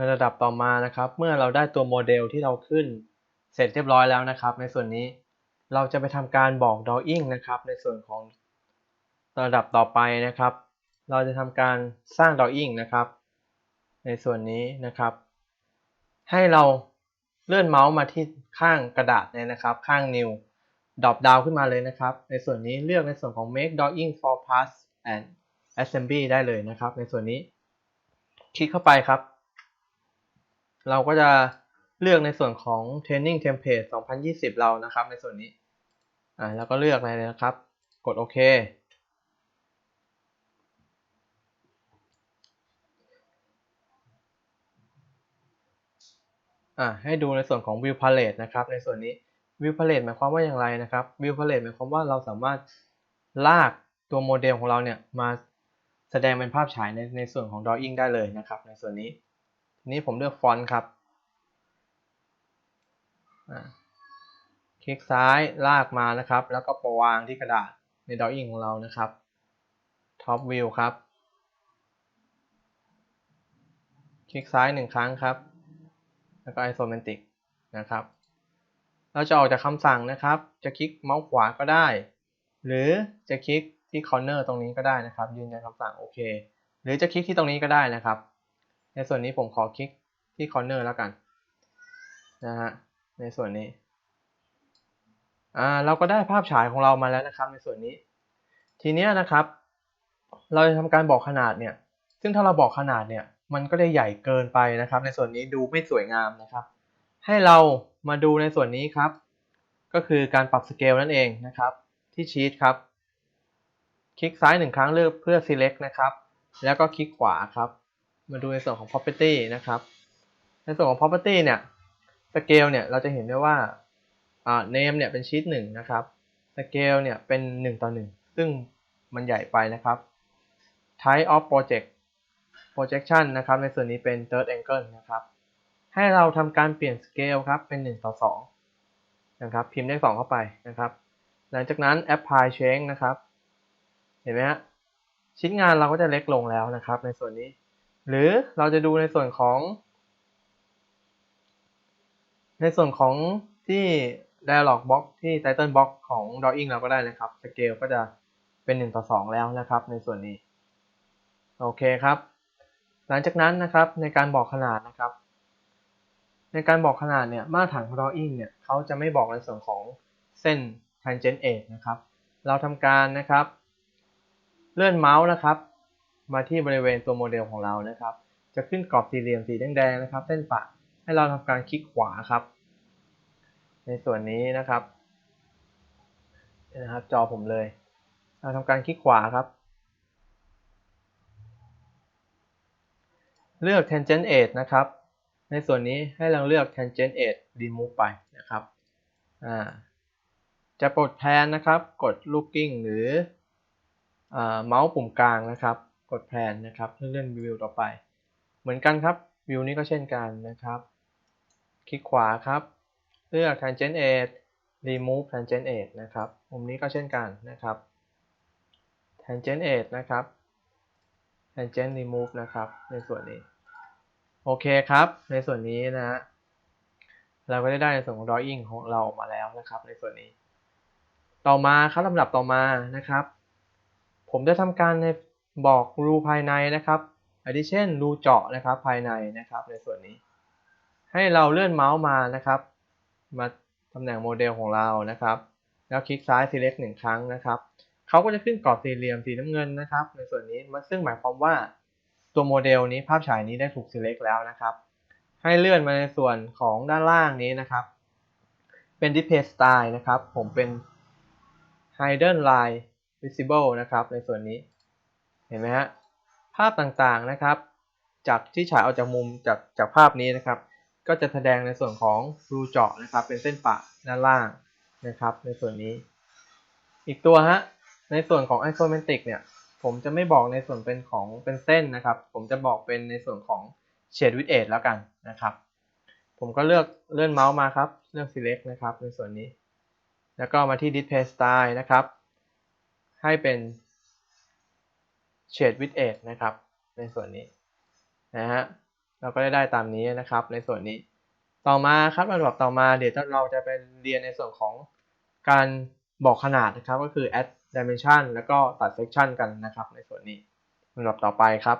ในระดับต่อมานะครับ เมื่อเราได้ตัวโมเดลที่เราขึ้น เสร็จเรียบร้อยแล้วนะครับ ในส่วนนี้เราจะไปทำการบอก drawing นะครับ ในส่วนของระดับต่อไปนะครับ เราจะทำการสร้าง drawing นะครับ ในส่วนนี้นะครับ ให้เราเลื่อนเมาส์มาที่ข้างกระดาษเนี่ยนะครับ ข้าง new ดรอปดาวขึ้นมาเลยนะครับ ในส่วนนี้เลือกในส่วนของ make drawing for pass and assembly ได้เลยนะครับ ในส่วนนี้ คลิกเข้าไปครับ เราก็จะเลือกในส่วนของ training template 2020 เรานะครับในส่วนนี้อ่าแล้วก็เลือกเลยนะครับ กดโอเคอ่าให้ดูในส่วนของ view palette นะครับในส่วนนี้ view palette หมายความว่าอย่างไรนะครับ view palette หมายความว่าเราสามารถลากตัวโมเดลของเราเนี่ยมาแสดงเป็นภาพฉายในในส่วนของ drawing ได้เลยนะครับในส่วนนี้ นี้ผมเลือกฟอนต์ครับ คลิกซ้ายลากมานะครับ แล้วก็ประวางที่กระดาษใน drawing ของเรานะครับ top view ครับ คลิกซ้ายหนึ่งครั้งครับ แล้วก็ isometric นะครับ เราจะออกจากคำสั่งนะครับ จะคลิกเมาส์ขวาก็ได้ หรือจะคลิกที่ corner ตรงนี้ก็ได้นะครับ ยืนยันคำสั่งโอเค หรือจะคลิกที่ตรงนี้ก็ได้นะครับ ในส่วนนี้ผมขอคลิกที่ corner แล้วกันนะฮะในส่วนนี้อ่าเราก็ได้ภาพฉายของเรามาแล้วนะครับ ในส่วนนี้ ทีนี้นะครับ เราจะทำการบอกขนาดเนี่ย ซึ่งถ้าเราบอกขนาดเนี่ย มันก็ได้ใหญ่เกินไปนะครับ ในส่วนนี้ดูไม่สวยงามนะครับ ให้เรามาดูในส่วนนี้ครับ ก็คือการปรับสเกลนั่นเองนะครับ ที่ชีตครับ คลิกซ้ายหนึ่งครั้งเลือกเพื่อ select นะครับ แล้วก็คลิกขวาครับ มาดูในส่วนของ property นะครับ ในส่วนของ property เนี่ยสเกลเนี่ยเราจะเห็นได้ว่า name เนี่ยเป็นชีตหนึ่งนะครับสเกลเนี่ยเป็น 1 ต่อ 1 ซึ่งมันใหญ่ไปนะครับ type of project projection นะครับ ในส่วนนี้เป็น third angle นะครับ ให้เราทำการเปลี่ยนสเกลครับ เป็น 1 ต่อ 2 นะครับ พิมพ์เลข2เข้าไปนะครับ หลังจากนั้น apply change นะครับ เห็นไหมฮะชิ้นงานเราก็จะเล็กลงแล้วนะครับ ในส่วนนี้ หรือเราจะดูในส่วนของ ในส่วนของที่ dialog box ที่ title box ของ drawing เราก็ได้นะครับสเกลก็จะเป็น 1 ต่อ 2 แล้วนะครับในส่วนนี้ โอเคครับ หลังจากนั้นนะครับในการบอกขนาดนะครับ ในการบอกขนาดเนี่ยมาตรฐาน drawing เนี่ยเขาจะไม่บอกในส่วนของเส้น tangent edge นะครับ เราทำการนะครับ เลื่อนเมาส์นะครับ มาที่บริเวณตัวโมเดลของเรานะครับ จะขึ้นกรอบสี่เหลี่ยมสีแดงๆนะครับ เส้นปะให้เราทำการคลิกขวาครับ ในส่วนนี้นะครับนะครับ จอผมเลย เราทำการคลิกขวาครับ เลือก tangent edge นะครับ ในส่วนนี้ให้เราเลือก tangent edge remove ไปนะครับอ่าจะปลดแพนนะครับ กด looking หรือเมาส์ปุ่มกลางนะครับ กดแพนนะครับเพื่อเลื่อนวิวต่อไป เหมือนกันครับวิวนี้ก็เช่นกันนะครับ คลิกขวาครับ เลือก tangent edge remove tangent edge นะครับมุมนี้ก็เช่นกันนะครับ tangent edge นะครับ tangent remove นะครับ ในส่วนนี้ โอเคครับ ในส่วนนี้นะฮะเราก็ได้ได้ในส่วนของ drawing ของเราออกมาแล้วนะครับ ในส่วนนี้ ต่อมาครับลำดับต่อมานะครับ ผมจะทำการใน บอกรูภายในนะครับ addition รูเจาะนะครับภายในนะครับในส่วนนี้ ให้เราเลื่อนเมาส์มานะครับ มาตำแหน่งโมเดลของเรานะครับ แล้วคลิกซ้าย select หนึ่งครั้งนะครับเขาก็จะขึ้นกรอบสี่เหลี่ยมสีน้ำเงินนะครับ ในส่วนนี้ซึ่งหมายความว่าตัวโมเดลนี้ภาพฉายนี้ได้ถูก select แล้วนะครับ ให้เลื่อนมาในส่วนของด้านล่างนี้นะครับ เป็น display style นะครับ ผมเป็น hidden line visible นะครับ ในส่วนนี้ เห็นไหมฮะภาพต่างๆนะครับ จากที่ฉายออกจากมุมจากจากภาพนี้นะครับ ก็จะแสดงในส่วนของรูเจาะนะครับ เป็นเส้นปะด้านล่างนะครับ ในส่วนนี้ อีกตัวฮะในส่วนของ isometric เนี่ยผมจะไม่บอกในส่วนเป็นของเป็นเส้นนะครับ ผมจะบอกเป็นในส่วนของ shade with edge แล้วกันนะครับ ผมก็เลือกเลื่อนเมาส์มาครับ เลือก select นะครับ ในส่วนนี้ แล้วก็มาที่ display style นะครับ ให้เป็น shade with edge นะครับ ในส่วนนี้นะฮะเราก็ได้ได้ตามนี้นะครับ ในส่วนนี้ ต่อมาครับลำดับต่อมาเดี๋ยวเราจะไปเรียนในส่วนของการบอกขนาดนะครับ ก็คือ add dimension แล้วก็ตัด section กันนะครับ ในส่วนนี้ลำดับต่อไปครับ